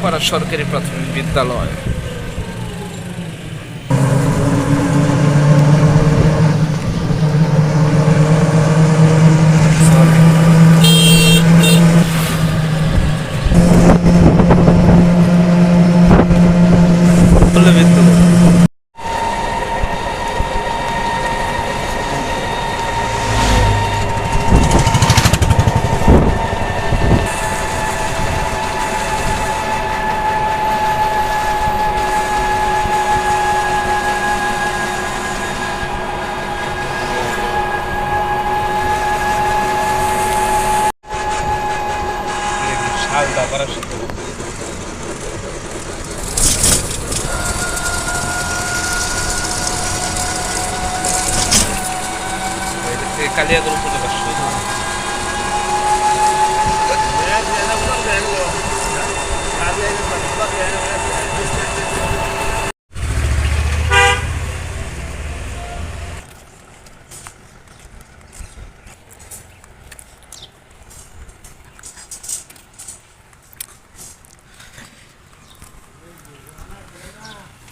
para achar aquele prato de bebida da loja. agora acho que... Ele a grupo de baixo.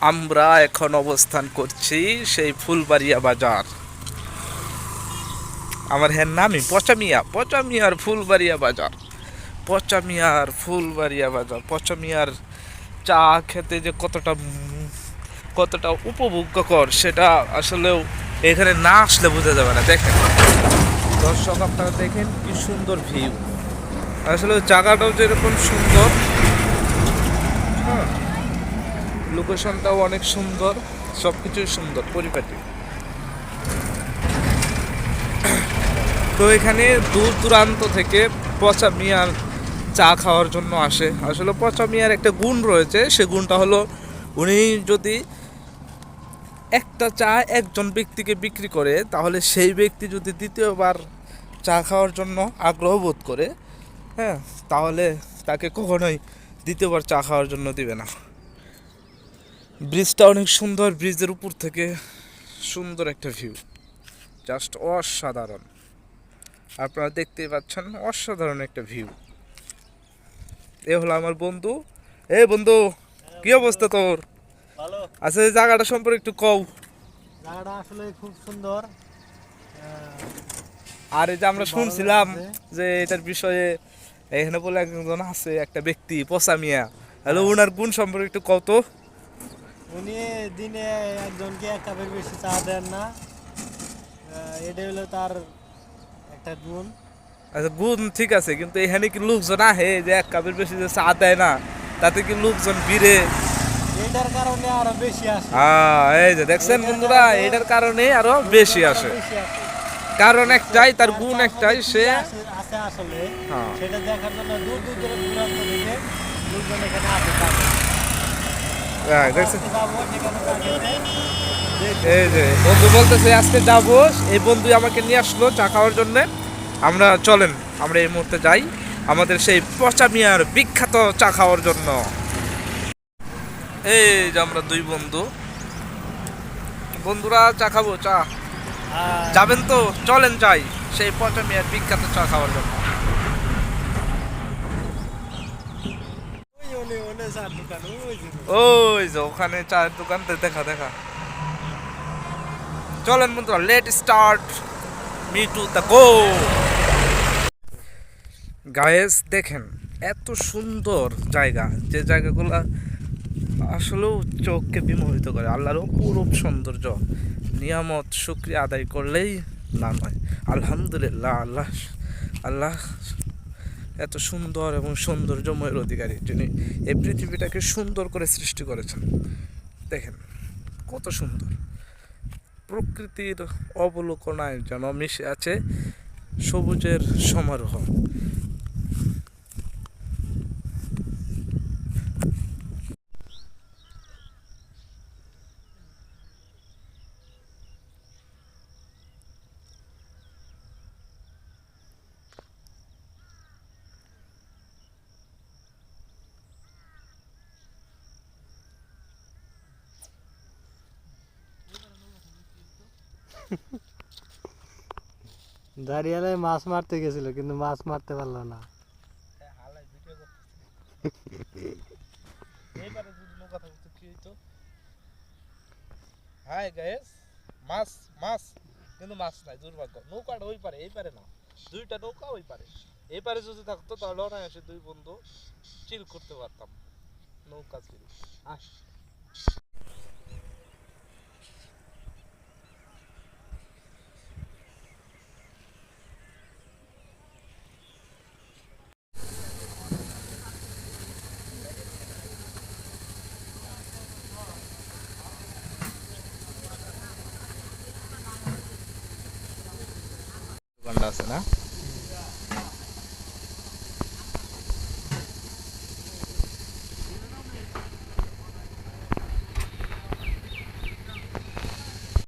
আমরা এখন অবস্থান করছি সেই ফুলবাড়িয়া বাজার। আমার হ্যাঁ নামই পচামিয়া পচামিয়ার ফুলবাড়িয়া বাজার। পচামিয়ার ফুলবাড়িয়া বাজার। পচামিয়ার চা খেতে যে কতটা কতটা উপভোগ্যকর সেটা আসলেও এখানে না আসলে বোঝা যাবে না। দেখেন, দর্শক আপনারা দেখেন কি সুন্দর ভিউ। আসলে জায়গাটাও যেরকম সুন্দর হ্যাঁ লোকেশনটাও অনেক সুন্দর সব কিছুই সুন্দর, পরিপাটি। তো এখানে দূর দূরান্ত থেকে পচা মিয়ার চা খাওয়ার জন্য আসে। আসলে পচা মিয়ার একটা গুণ রয়েছে, সে গুণটা হলো উনি যদি একটা চা একজন ব্যক্তিকে বিক্রি করে, তাহলে সেই ব্যক্তি যদি দ্বিতীয়বার চা খাওয়ার জন্য আগ্রহ বোধ করে হ্যাঁ তাহলে তাকে কখনোই দ্বিতীয়বার চা খাওয়ার জন্য দিবে না। ব্রিজটা অনেক সুন্দর ব্রিজের উপর থেকে সুন্দর একটা ভিউ জাস্ট অসাধারণ। আপনারা দেখতেই পাচ্ছেন অসাধারণ একটা ভিউ এ হলো আমার বন্ধু। এ বন্ধু কি অবস্থা তোর? আচ্ছা এই জায়গাটা সম্পর্কে একটু কও। জায়গাটা আসলে খুব সুন্দর। আর এই যে আমরা শুনছিলাম যে এটার বিষয়ে এখানে বলে একজন আছে একটা ব্যক্তি পচা মিয়া হ্যালো ওনার গুণ সম্পর্কে একটু কও তো। উনি দিনে একজনকে এক কাপের বেশি চা দেন না। এটা হলো তার একটা গুণ। আচ্ছা গুণ ঠিক আছে কিন্তু এখানে কি লোকজন আহে যে এক কাপের বেশি যে চা দেয় না তাতে কি লোকজন ভিড়ে? এটার কারণে আরও বেশি আসে। হ্যাঁ এই যে দেখছেন বন্ধুরা এটার কারণে আরও বেশি আসে। কারণ একটাই তার গুণ একটাই সে আসে আসলে। হ্যাঁ। সেটা দেখার জন্য দূর দূর দূরান্ত থেকে লোকজন এখানে দেখছেন? খেতে। দেখব। এই যে বন্ধু বলতেছে আজকে যাব এই বন্ধু আমাকে নিয়ে আসলো চা খাওয়ার জন্য। আমরা চলেন আমরা এই মুহূর্তে যাই আমাদের সেই পচা মিয়ার বিখ্যাত চা খাওয়ার জন্য। এই যে আমরা দুই বন্ধু। বন্ধুরা চা খাব? চা? যাবেন তো? চলেন যাই সেই পচা মিয়ার বিখ্যাত চা খাওয়ার জন্য ওই ওনে ওনে চার দোকান ওখানে চায়ের দোকানতে দেখা দেখা। চলেন বন্ধুরা let start me to guys দেখেন, এত সুন্দর জায়গা। যে জায়গাগুলো আসলেও চোখকে বিমোহিত করে। আল্লাহর অপরূপ সৌন্দর্য। নিয়ামত, শুক্রিয়া আদায় করলেই না নয়। আলহামদুলিল্লাহ, আল্লাহ আল্লাহ এত সুন্দর এবং সৌন্দর্যময়ের অধিকারী যিনি এই পৃথিবীটাকে সুন্দর করে সৃষ্টি করেছেন। দেখেন, কত সুন্দর। প্রকৃতির অবলোকনায় যেন মিশে আছে সবুজের সমারোহ। দাঁড়িয়ালে মাছ মারতে গেছিল, কিন্তু মাছ মারতে পারল না। হাই মাছ মাছ, কিন্তু মাছ নাই, দুর্ভাগ্য। নৌকাটা ওই পারে, এই পারে না। দুইটা নৌকা ওই পারে। পারে যদি থাকতো দুই বন্ধু করতে পারতাম। নৌকা আস আছে না?